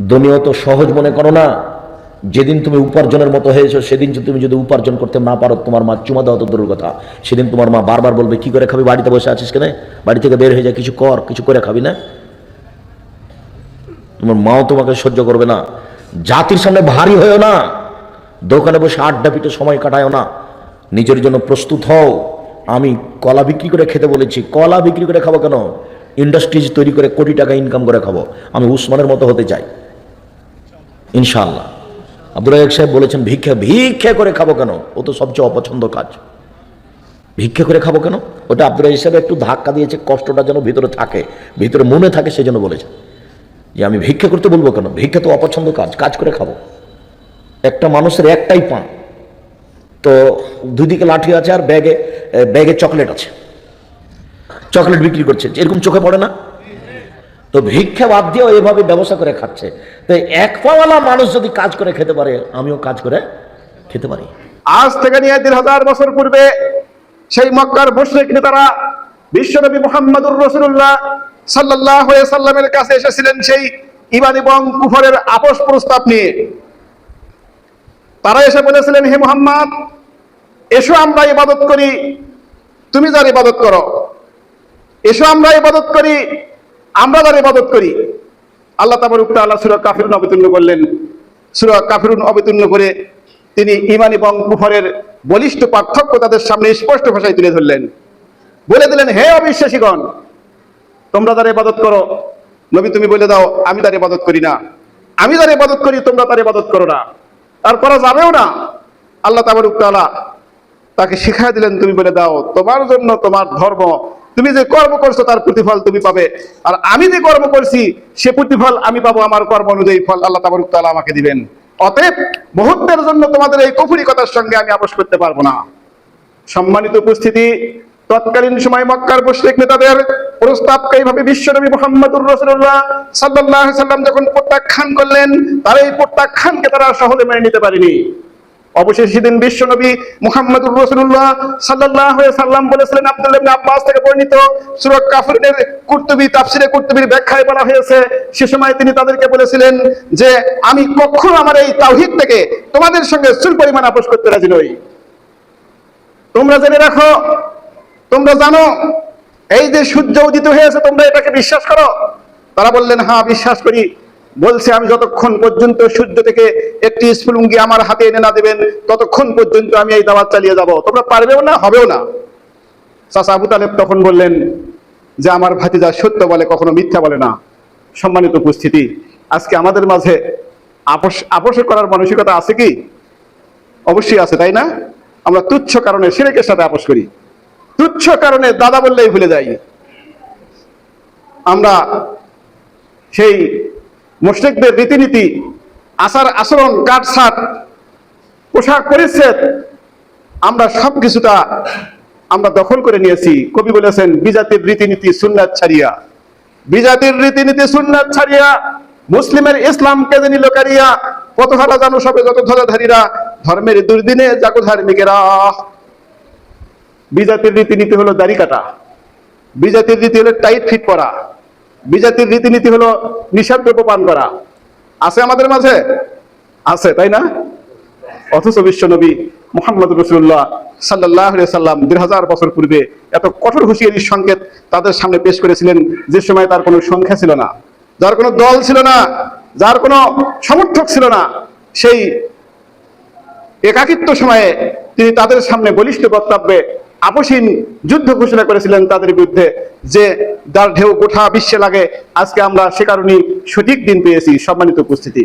দুনিয়া তো সহজ মনে করো না। যেদিন তুমি উপার্জনের মতো হয়েছো, সেদিন তুমি যদি উপার্জন করতে না পারো, তোমার মা চুমা দেওয়া তো দূরের কথা। সেদিন তোমার মা বারবার বলবে, কি করে খাবি? বাড়িতে বসে আছিস কেন? বাড়ি থেকে বের হয়ে যায় কিছু কর, কিছু করে খাবি না? তোমার মাও তোমাকে সহ্য করবে না। জাতির সামনে ভারী হয়েও না। দোকানে বসে আড্ডা পিঠে সময় কাটায়ও না। নিজের জন্য প্রস্তুত হও। আমি কলা বিক্রি করে খেতে বলেছি। কলা বিক্রি করে খাব কেন? ইন্ডাস্ট্রিজ তৈরি করে কোটি টাকা ইনকাম করে খাব। আমি উসমানের মতো হতে চাই। ইনশাআল্লাহ। আব্দুল সাহেব বলেছেন, ভিক্ষা ভিক্ষা করে খাব কেন? ও তো সবচেয়ে অপছন্দ কাজ। ভিক্ষা করে খাব কেন? ওটা আব্দুল সাহেব একটু ধাক্কা দিয়েছে, কষ্টটা যেন ভিতরে থাকে, ভিতরে মনে থাকে সেজন্য বলেছে যে আমি ভিক্ষা করতে বলব কেন? ভিক্ষা তো অপছন্দ কাজ কাজ করে খাব। একটা মানুষের একটাই পা তো দুদিকে লাঠি আছে আর ব্যাগে ব্যাগে চকলেট আছে। চকলেট বিক্রি করছে। এরকম চোখে পড়ে না? তো ভিক্ষা বাদ দিয়েও এভাবে ব্যবসা করে খাচ্ছে। তো এক পাওয়ালা মানুষ যদি কাজ করে খেতে পারে, আমিও কাজ করে খেতে পারি। আজ থেকে নিয়ে দেড় হাজার বছর পূর্বে সেই মক্কার মুশরিক নেতারা বিশ্বনবী মোহাম্মদুর রসুল্লাহ সাল্লাহ সাল্লামের কাছে এসেছিলেন সেই ইমান এবং কুফরের আপোষ প্রস্তাব নিয়ে। তারা এসে বলেছিলেন, হে মোহাম্মদ, এসো আমরা ইবাদত করি। তুমি যার ইবাদত করো, এসো আমরা ইবাদত করি। আমরা যার ইবাদত করি, আল্লাহ তাবার উপরে আল্লাহ সুরা কাফিরুন অবতীর্ণ করলেন। সুরা কাফিরুন অবতীর্ণ করে তিনি ইমান এবং কুফরের বলিষ্ঠ পার্থক্য তাদের সামনে স্পষ্ট ভাষায় তুলে ধরলেন। বলে দিলেন, হে অবিশ্বাসীগণ, তোমরা তার ইবাদত করো, নবী তুমি বলে দাও, আমি তার ইবাদত করি না। আমি তার ইবাদত করি, তোমরা তার ইবাদত করো না। আর করা যাবেও না। আল্লাহ তাবার তাকে শিখাই দিলেন, তুমি বলে দাও, তোমার জন্য তোমার ধর্ম তুমি যে কর্ম করছ, তার প্রতিফল তুমি পাবে। আর আমি যে কর্ম করছি, সে প্রতিফল আমি পাবো, আমার কর্ম অনুযায়ী ফল আল্লাহ তাবার উক্তালা আমাকে দিবেন। অতএব মুহূর্তের জন্য তোমাদের এই কুফুরি কথার সঙ্গে আমি আপোষ করতে পারব না। সম্মানিত উপস্থিতি, তৎকালীন সময় মক্কার মুশরিক নেতাদের প্রস্তাবকে এইভাবে বিশ্বনবী মোহাম্মদুর রাসূলুল্লাহ সাল্লাল্লাহু আলাইহি সাল্লাম যখন প্রত্যাখ্যান করলেন, তার এই প্রত্যাখ্যানকে তারা সহজে মেনে নিতে পারেনি। অবশেষে সেদিন বিশ্বনবী মুহাম্মদুর রাসূলুল্লাহ সাল্লাল্লাহু আলাইহি সাল্লাম বলেছিলেন, আব্দুল্লাহ আব্বাস থেকে বর্ণিত সূরা কাফিরের কুরতুবী তাফসিরে কুরতুবীর ব্যাখ্যায় বলা হয়েছে, সে সময় তিনি তাদেরকে বলেছিলেন যে, আমি কখনো আমার এই তাওহীদ থেকে তোমাদের সঙ্গে চুল পরিমাণ আপোষ করতে রাজি নই। তোমরা জেনে রাখো, তোমরা জানো, এই যে সূর্য উদিত হয়েছে, তোমরা এটাকে বিশ্বাস করো? তারা বললেন হ্যাঁ বিশ্বাস করি। বলছে, আমি যতক্ষণ পর্যন্ত সূর্য থেকে একটি স্ফুলুঙ্গি আমার হাতে এনে না দেবেন, ততক্ষণ পর্যন্ত আমি এই দাওয়াত চালিয়ে যাব। তোমরা পারবেও না, হবেও না। চাচা আবু তালেব তখন বললেন, যে আমার ভাতিজা সত্য বলে, কখনো মিথ্যা বলে না। সম্মানিত উপস্থিতি, আজকে আমাদের মাঝে আপোষ আপোষ করার মানসিকতা আছে কি? অবশ্যই আছে, তাই না? আমরা তুচ্ছ কারণে সিরেকের সাথে আপোষ করি। তুচ্ছ কারণে দাদা বললেই ভুলে যাই। আমরা সেই মুশরিকদের রীতিনীতি, আচার, আচরণ, কাটছাট, পোশাক পরিচ্ছেদ, আমরা সব কিছুটা আমরা দখল করে নিয়েছি। কবি বলেছেন, বিজাতির রীতিনীতি সুন্নাত ছাড়িয়া। বিজাতির রীতিনীতি সুন্নাত ছাড়িয়া, মুসলিমের ইসলামকে যে নিল কারিয়া। কত হারা জানো সবে যত ধরাধারীরা ধর্মের দুর্দিনে জাগো ধার্মিকেরা। বিজাতির রীতিনীতি হলো দাড়ি কাটা। বিজাতির রীতি হলো টাইট ফিট পরা। বিজাতির রীতিনীতি হলো নিঃস্বাদ্রব্য পান করা। আছে আমাদের মাঝে? আছে, তাই না? অথচ বিশ্ব নবী মোহাম্মদ রসুল্লাহ সাল্লাহ সাল্লাম দেড় হাজার বছর পূর্বে এত কঠোর হুঁশিয়ারির সংকেত তাদের সামনে পেশ করেছিলেন যে সময় তার কোনো সংখ্যা ছিল না। যার কোনো দল ছিল না, যার কোনো সমর্থক ছিল না, সেই একাকিত্ব সময়ে তিনি তাদের সামনে বলিষ্ঠ বক্তব্যে আপসীন যুদ্ধ ঘোষণা করেছিলেন তাদের বিরুদ্ধে যে যার ঢেউ গোঠা বিশ্বে লাগে। আজকে আমরা সে কারণেই সঠিক দিন পেয়েছি। সম্মানিত উপস্থিতি।